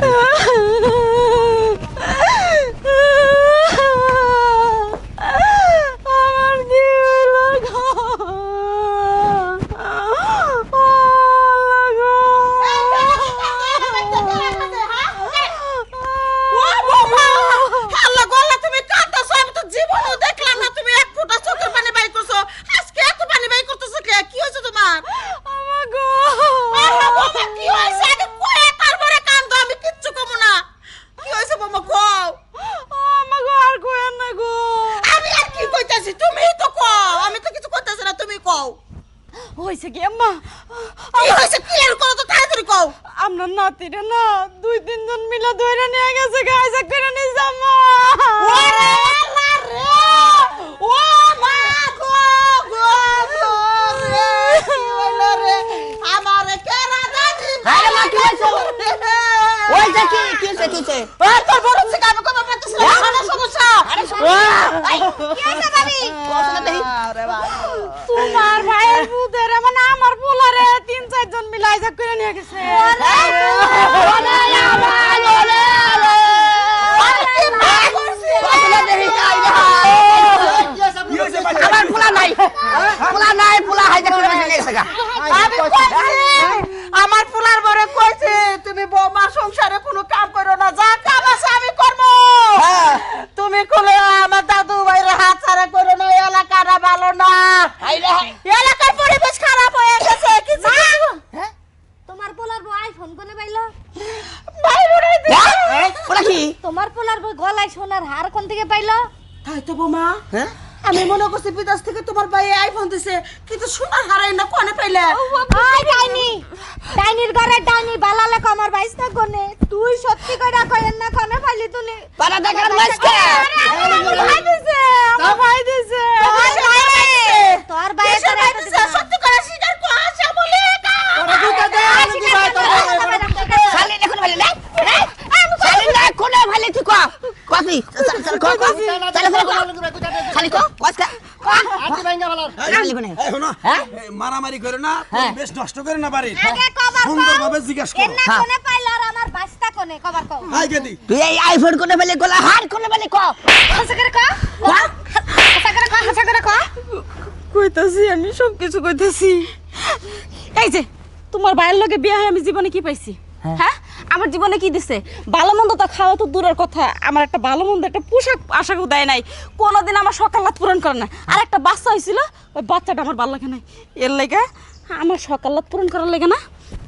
啊 হয়েছে কি আম্মা? কি হয়েছে? ক্লিয়ার করো তো তাড়াতাড়ি কও। আপনার নাতিরে না দুই তিনজন মিলে ধরে নিয়ে গেছে গাইজা করে নিয়েছে আম্মা। ওরে আল্লাহ রে! ও মা গো গো রে কি হইল রে? আমারে কেরা দাদি আরে মা, কি হয়েছে? ওই যে কি? কি হয়েছে কি তোর বড় থেকে আমি কথা পারতেছিলাম আমার ফুলার বরে কইছি তুমি বৌমা সংসারে কোনো কাম করো না যা কাম আছে আমি করব হ্যাঁ। তুমি কোলে আমার দাদু ভাইয়ের হাত ছাড়া করো না এই এলাকাটা ভালো না হাইরে হাই এলাকার পরিবেশ খারাপ হয়ে গেছে কিছু হ্যাঁ তোমার পোলার বউ আইফোন কোনে পাইলো ভাই বোনে হ্যাঁ পোলা কি তোমার পোলার বউ গলায় সোনার হার কোন থেকে পাইলো তাই তো বোমা হ্যাঁ আমি মনে করছি বিদেশ থেকে তোমার ভাই আইফোন দিছে কিন্তু সোনার হারাই না কোনে পাইলে আই ডাইনি ডাইনির ঘরে ডাইনি বালালে কমার বাইস না কোনে তুই সত্যি কইরা কইেন না কোনে পাইলি তুই পারা দেখার মাসকে ভাই দিছে আমার ভাই দিছে তোর বাইরে কিসের ভাই দিছে? সত্যি করে স্বীকার কর আসা বলে শালি দেখুন ভালো না শালি না কোনে ভালো তুই কো কফি চল কো কো চল খালি। কো কসকা হ্যাঁ? মারামারি করে না হ্যাঁ। বেশ নষ্ট করে না বাড়ি আগে কবার সুন্দরভাবে জিজ্ঞাসা করো। হ্যাঁ। কোনে পাইলো আর আমার বাইসটা কোনে? কবার কও। হাই গেদি। তুই এই আইফোন কোনে ভালো গোলা হার কোনে ভালো কো। হাসা করে কও হাসা করে কও হাসা করে কও কইতাছি আমি সব কিছু কইতাছি। এই যে তোমার ভাইয়ের লগে বিয়ে হয় আমি জীবনে কি পাইছি? হ্যাঁ? আমার জীবনে কি দিছে? ভালো মন্দ তো খাওয়া তো দূরের কথা। আমার একটা ভালো মন্দ একটা পোশাক আশাকে দেয় নাই। কোনোদিন আমার সকালাত পূরণ করে না আর একটা বাচ্চা হয়েছিল ওই বাচ্চাটা আমার ভালো লাগে নাই। এর লেগে আমার সকালাত পূরণ করার লেগে না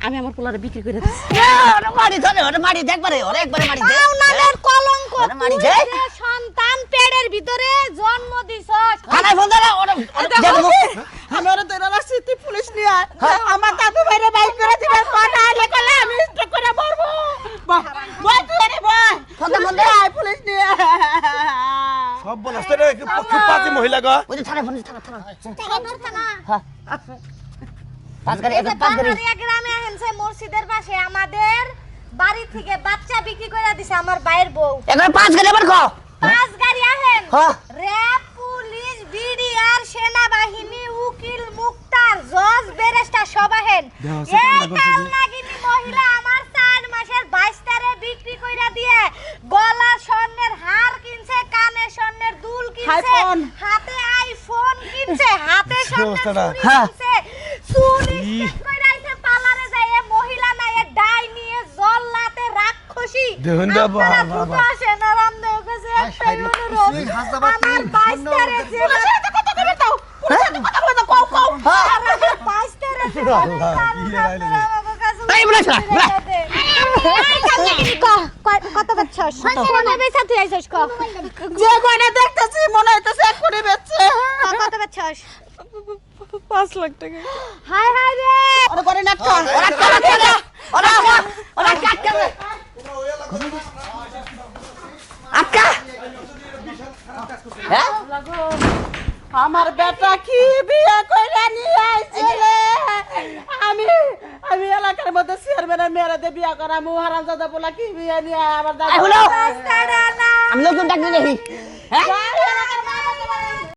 আমি আমার পোলারে বিক্রি করে দিচ্ছি মারি ধরে ওরে মারি দেখ ওরে একবারে মারি দে। পাওনাদের কলঙ্ক মারি দে। সন্তান পেটের ভিতরে জন্ম দিছস। থানায় ফোন দে ওরে দেখো আমার তো এরা সিটি পুলিশ নিয়ে আয়। আমার দাদু ভাইরে বাইক করে দিবে কোনা আইলে কলে আমি স্ট্রোক করে মরবো বাহ, বয় তুই আরে বয় ফোন দে ফোন দে আয় পুলিশ নিয়ে আয়। সব বলাস খুব পাতি মহিলা গো ওই যে থানায় ফোন থানা থানা থানা হ্যাঁ পাঁচ গাড়ি এক পাঁচ গাড়ি গ্রামে হেনছে মসজিদের পাশে আমাদের বাড়ি থেকে বাচ্চা বিক্রি করে দিছে আমার ভাইয়ের বউ। একবার পাঁচ গাড়ি আবার কো। পাঁচ গাড়ি আহেন। হ্যাঁ। র্যাব পুলিশ বিডিআর সেনাবাহিনী উকিল মুক্তার জজ বেরেস্টার সব আহেন। এই করছে যে। মহিলা আমার চার মাসের বাইশ তারে বিক্রি কইরা দিয়ে গলা স্বর্ণের হার কিনছে কানে স্বর্ণের iPhone। হাতে আইফোন কিনছে হাতে অবস্থাটা। হ্যাঁ। কিনছে চুল স্ট্রেট কইরা আইছে যায় মহিলা না এ ডাই নিয়ে জল্লাতে রাক্ষসী দেখুন না, বাবা, বাবা। দুটো আসেন আর আমদের কাছে একটাই অনুরোধ। আমার বাইশটারে যে- কথা বলে দাও কথা বলে দাও কও কও আমার বাইশটারে যে আপনারা আমার কাছে এই বলে শোনা, বলে। এই কামড়াগিরি ক, ক- কত বেচছস? কোনে বেচা তুই আইছস ক? যে কয়টা দেখতেছি মনে হইতেছে এক কোটি বেচছে কত বেচছস? পাঁচ লাখ টাকা। হায় হায় রে! ওরে করে না ওরা কালা ওরা ওরা কাট করে আক্কা হ্যাঁ? আমার বেটা কি বিয়ে কইরা নিয়ে আইছে রে? আমি আমি এলাকার মধ্যে চেয়ারম্যানের মেয়েরাতে বিয়ে করা মুহারাম দাদা বলা কি বিয়ে নিয়ে আমার দাদা? না। আমি লোক ডাক হ্যাঁ?